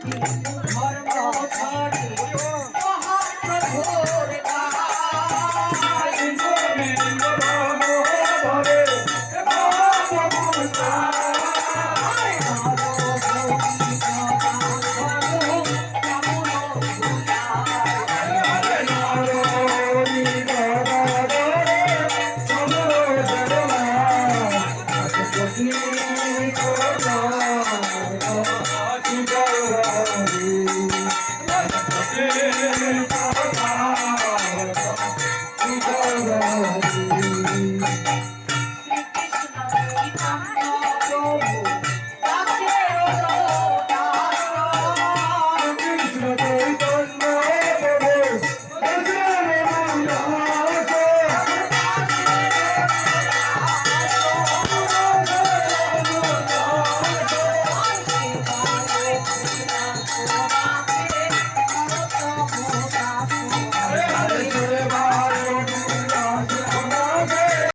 ধর্ম Thank you.